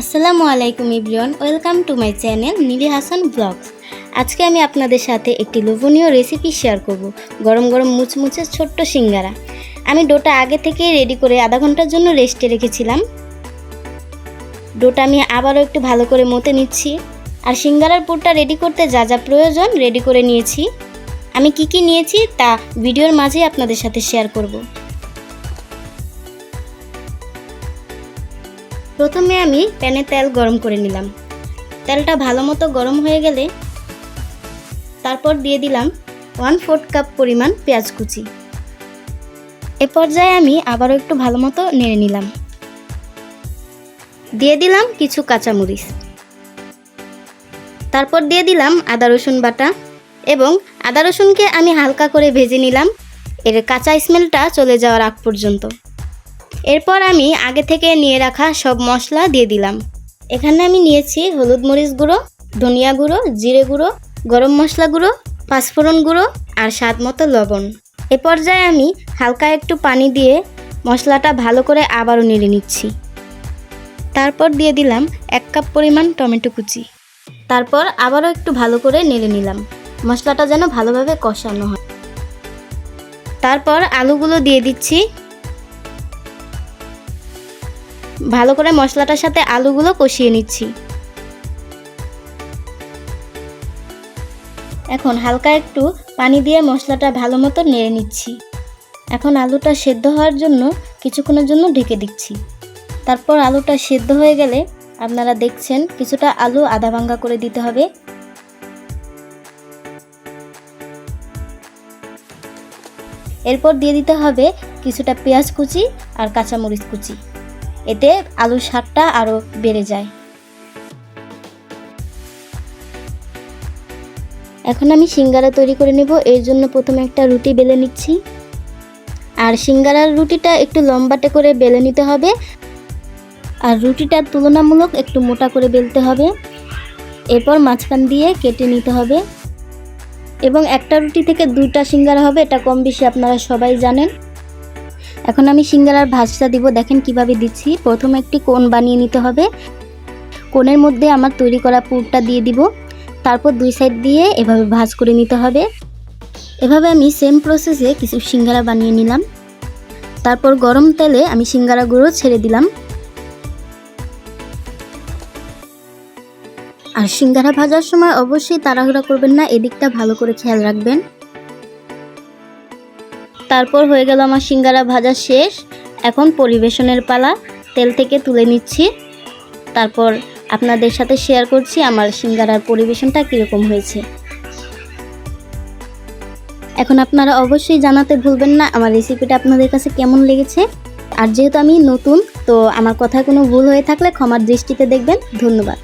আসসালামু আলাইকুম ইব্রিয়ন welcome to my channel Nili Hasan blogs. আজকে আমি আপনাদের সাথে একটি লোভনীয় রেসিপি শেয়ার করব, গরম গরম মুচমুচে ছোট্ট সিঙ্গারা। আমি ডোটা আগে থেকেই রেডি করে আধা ঘণ্টার জন্য রেস্টে রেখেছিলাম। ডোটা আমি আবারও একটু ভালো করে মতে নিচ্ছি। আর সিঙ্গারার পুরটা রেডি করতে যা যা প্রয়োজন রেডি করে নিয়েছি। আমি কি কি নিয়েছি তা ভিডিওর মাঝে আপনাদের সাথে শেয়ার করব। প্রথমে আমি প্যানে তেল গরম করে নিলাম। তেলটা ভালো মতো গরম হয়ে গেলে তারপর দিয়ে দিলাম ওয়ান ফোর্থ কাপ পরিমাণ পেঁয়াজ কুচি। এ পর্যায়ে আমি আবারও একটু ভালো মতো নেড়ে নিলাম। দিয়ে দিলাম কিছু কাঁচামরিচ। তারপর দিয়ে দিলাম আদা রসুন বাটা এবং আদা রসুনকে আমি হালকা করে ভেজে নিলাম। এর কাঁচা স্মেলটা চলে যাওয়ার আগ পর্যন্ত। এরপর আমি আগে থেকে নিয়ে রাখা সব মশলা দিয়ে দিলাম। এখানে আমি নিয়েছি হলুদ মরিচ গুঁড়ো, ধনিয়া গুঁড়ো, জিরে গুঁড়ো, গরম মশলা গুঁড়ো, পাঁচফোড়ন গুঁড়ো আর স্বাদ মতো লবণ। এ পর্যায়ে আমি হালকা একটু পানি দিয়ে মশলাটা ভালো করে আবারও নেড়ে নিচ্ছি। তারপর দিয়ে দিলাম এক কাপ পরিমাণ টমেটো কুচি। তারপর আবারও একটু ভালো করে নেড়ে নিলাম। মশলাটা যেন ভালোভাবে কষানো হয়। তারপর আলুগুলো দিয়ে দিচ্ছি ভালো করে মশলাটার সাথে আলুগুলো কষিয়ে নিচ্ছি। এখন হালকা একটু পানি দিয়ে মশলাটা ভালো মতো নেড়ে নিচ্ছি। এখন আলুটা সেদ্ধ হওয়ার জন্য কিছুক্ষণের জন্য ঢেকে দিচ্ছি। তারপর আলুটা সেদ্ধ হয়ে গেলে আপনারা দেখছেন কিছুটা আলু আধা ভাঙ্গা করে দিতে হবে। এরপর দিয়ে দিতে হবে কিছুটা পেঁয়াজ কুচি আর কাঁচামরিচ কুচি। এতে আলুর স্বাদটা আরও বেড়ে যায়। এখন আমি সিঙ্গারা তৈরি করে নেব। এর জন্য প্রথমে একটা রুটি বেলে নিচ্ছি। আর সিঙ্গারার রুটিটা একটু লম্বাটে করে বেলে নিতে হবে। আর রুটিটা তুলনামূলক একটু মোটা করে বেলতে হবে। এরপর মাঝখান দিয়ে কেটে নিতে হবে। এবং একটা রুটি থেকে দুইটা সিঙ্গারা হবে, এটা কম বেশি আপনারা সবাই জানেন। এখন আমি সিঙ্গারার ভাজটা দিব, দেখেন কীভাবে দিচ্ছি। প্রথমে একটি কোণ বানিয়ে নিতে হবে। কোণের মধ্যে আমার তৈরি করা পুরটা দিয়ে দিব। তারপর দুই সাইড দিয়ে এভাবে ভাজ করে নিতে হবে। এভাবে আমি সেম প্রসেসে কিছু সিঙ্গারা বানিয়ে নিলাম। তারপর গরম তেলে আমি সিঙ্গারাগুলো ছেড়ে দিলাম। আর সিঙ্গারা ভাজার সময় অবশ্যই তাড়াহুড়া করবেন না, এদিকটা ভালো করে খেয়াল রাখবেন। তারপর হয়ে গেল আমার সিঙ্গারা ভাজা শেষ। এখন পরিবেশনের পালা, তেল থেকে তুলে নিচ্ছি। তারপর আপনাদের সাথে শেয়ার করছি আমার সিঙ্গারার পরিবেশনটা কীরকম হয়েছে। এখন আপনারা অবশ্যই জানাতে ভুলবেন না আমার রেসিপিটা আপনাদের কাছে কেমন লেগেছে। আর যেহেতু আমি নতুন, তো আমার কথায় কোনো ভুল হয়ে থাকলে ক্ষমার দৃষ্টিতে দেখবেন। ধন্যবাদ।